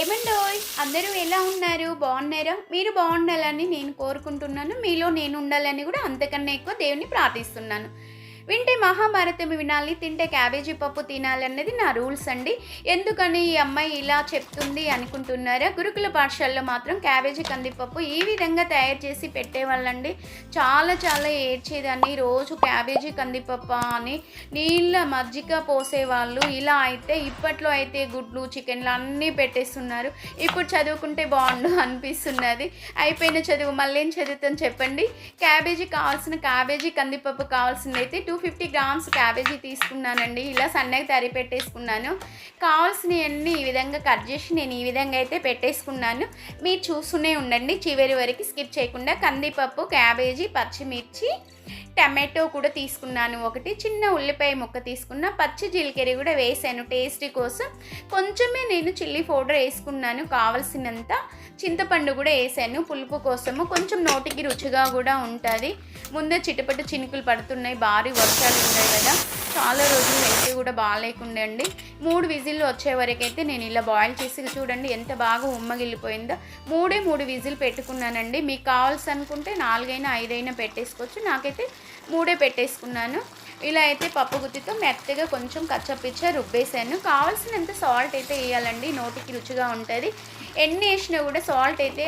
ఏమండోయ్ అందరూ ఎలా ఉన్నారు? బాగున్నారా? మీరు బాగుండాలని నేను కోరుకుంటున్నాను. మీలో నేను ఉండాలని కూడా అంతకన్నా ఎక్కువ దేవుని ప్రార్థిస్తున్నాను. వింటే మహాభారతం వినాలి తింటే క్యాబేజీ పప్పు తినాలి అన్నది నా రూల్స్ అండి. ఎందుకని ఈ అమ్మాయి ఇలా చెప్తుంది అనుకుంటున్నారా? గురుకుల పాఠశాలలో మాత్రం క్యాబేజీ కందిపప్పు ఈ విధంగా తయారు చేసి పెట్టేవాళ్ళండి. చాలా చాలా ఏడ్చేదాన్ని. రోజు క్యాబేజీ కందిపప్పు అని నీళ్ళ మజ్జిగ పోసేవాళ్ళు. ఇలా అయితే ఇప్పట్లో అయితే గుడ్లు చికెన్లు అన్నీ పెట్టేస్తున్నారు. ఇప్పుడు చదువుకుంటే బాగుండు అనిపిస్తున్నది. అయిపోయిన చదువు మళ్ళీ ఏం చదువుతాం చెప్పండి? క్యాబేజీ కావాల్సిన క్యాబేజీ కందిపప్పు కావాల్సింది అయితే టూ ఫిఫ్టీ గ్రామ్స్ క్యాబేజీ తీసుకున్నానండి. ఇలా సన్నగా తరి పెట్టేసుకున్నాను. కావాల్సినవన్నీ ఈ విధంగా కట్ చేసి నేను ఈ విధంగా అయితే పెట్టేసుకున్నాను. మీరు చూస్తూనే ఉండండి. చివరి వరకు స్కిప్ చేయకుండా కందిపప్పు క్యాబేజీ పచ్చిమిర్చి టమాటో కూడా తీసుకున్నాను. ఒకటి చిన్న ఉల్లిపాయ ముక్క తీసుకున్న పచ్చి జీలకర్ర కూడా వేసాను. టేస్టీ కోసం కొంచెమే నేను చిల్లీ పౌడర్ వేసుకున్నాను. కావలసినంత చింతపండు కూడా వేసాను. పులుపు కోసము కొంచెం నోటికి రుచిగా కూడా ఉంటుంది. ముందే చిటపట చినుకులు పడుతున్నాయి. భారీ వర్షాలు ఉన్నాయి కదా చాలా రోజులు హెల్త్ కూడా బాగాలేకుండండి మూడు విజిల్లు వచ్చే వరకైతే నేను ఇలా బాయిల్ చేసి చూడండి ఎంత బాగా ఉమ్మగిల్లిపోయిందో. మూడే మూడు విజిల్ పెట్టుకున్నానండి. మీకు కావాల్సి అనుకుంటే నాలుగైనా ఐదైనా పెట్టేసుకోవచ్చు. నాకైతే మూడే పెట్టేసుకున్నాను. ఇలా అయితే పప్పు గుత్తితో మెత్తగా కొంచెం కచ్చపిచ్చ రుబ్బేసాను కావాల్సినంత సాల్ట్ అయితే వేయాలండి. నోటికి రుచిగా ఉంటుంది. ఎన్ని వేసినా కూడా సాల్ట్ అయితే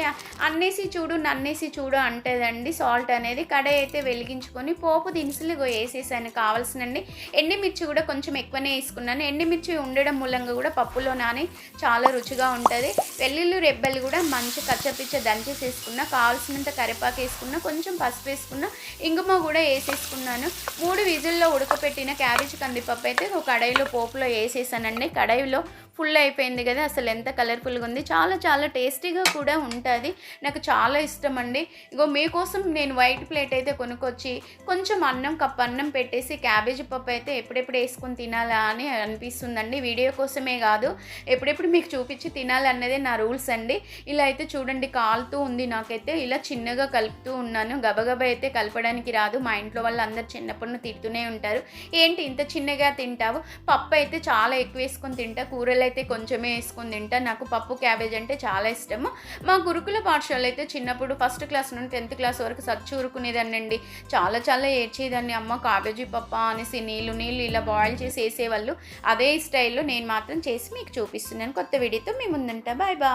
అన్నేసి చూడు నన్నేసి చూడు అంటదండి సాల్ట్ అనేది. కడాయి అయితే వెలిగించుకొని పోపు దినుసులు వేసేసాను కావాల్సినండి. ఎండిమిర్చి కూడా కొంచెం ఎక్కువనే వేసుకున్నాను. ఎండిమిర్చి ఉండడం మూలంగా కూడా పప్పులో నాని చాలా రుచిగా ఉంటుంది. వెల్లుల్లి రెబ్బలు కూడా మంచి కచ్చపిచ్చ దంచేసి వేసుకున్నా కావాల్సినంత కరివేపాకు వేసుకున్నా కొంచెం పసుపు వేసుకున్నా ఇంగుమ కూడా వేసేసుకున్నాను. మూడు విజుల్లో ఉడకపెట్టిన క్యాబేజ్ కందిపప్పు అయితే ఒక కడాయిలో పోపులో వేసేసానండి. కడాయిలో ఫుల్ అయిపోయింది కదా అసలు ఎంత కలర్ఫుల్గా ఉంది. చాలా చాలా టేస్టీగా కూడా ఉంటుంది. నాకు చాలా ఇష్టం అండి. ఇగో మీకోసం నేను వైట్ ప్లేట్ అయితే కొనుక్కొచ్చి కొంచెం అన్నం కప్ అన్నం పెట్టేసి క్యాబేజీ పప్పు అయితే ఎప్పుడెప్పుడు వేసుకొని తినాలా అని అనిపిస్తుందండి. వీడియో కోసమే కాదు ఎప్పుడెప్పుడు మీకు చూపించి తినాలన్నదే నా రూల్స్ అండి. ఇలా అయితే చూడండి కాలుతూ ఉంది నాకైతే. ఇలా చిన్నగా కలుపుతూ ఉన్నాను. గబగబ అయితే కలపడానికి రాదు. మా ఇంట్లో వాళ్ళందరూ అందరు చిన్నప్పుడు తిడుతూనే ఉంటారు. ఏంటి ఇంత చిన్నగా తింటావు? పప్పు అయితే చాలా ఎక్కువ వేసుకొని తింటా. కూరలు అయితే కొంచెమే వేసుకుని తింటా. నాకు పప్పు క్యాబేజ్ అంటే చాలా ఇష్టము. మా గురుకుల పాఠశాల అయితే చిన్నప్పుడు ఫస్ట్ క్లాస్ నుండి టెన్త్ క్లాస్ వరకు సచ్చి ఊరుకునేదాన్నండి చాలా చాలా ఏడ్చేదాన్ని. అమ్మ క్యాబేజీ పప్ప అనేసి నీళ్ళు నీళ్ళు ఇలా బాయిల్ చేసి వేసేవాళ్ళు. అదే స్టైల్లో నేను మాత్రం చేసి మీకు చూపిస్తున్నాను. కొత్త వీడియోతో మీ ముందుంటా. Bye bye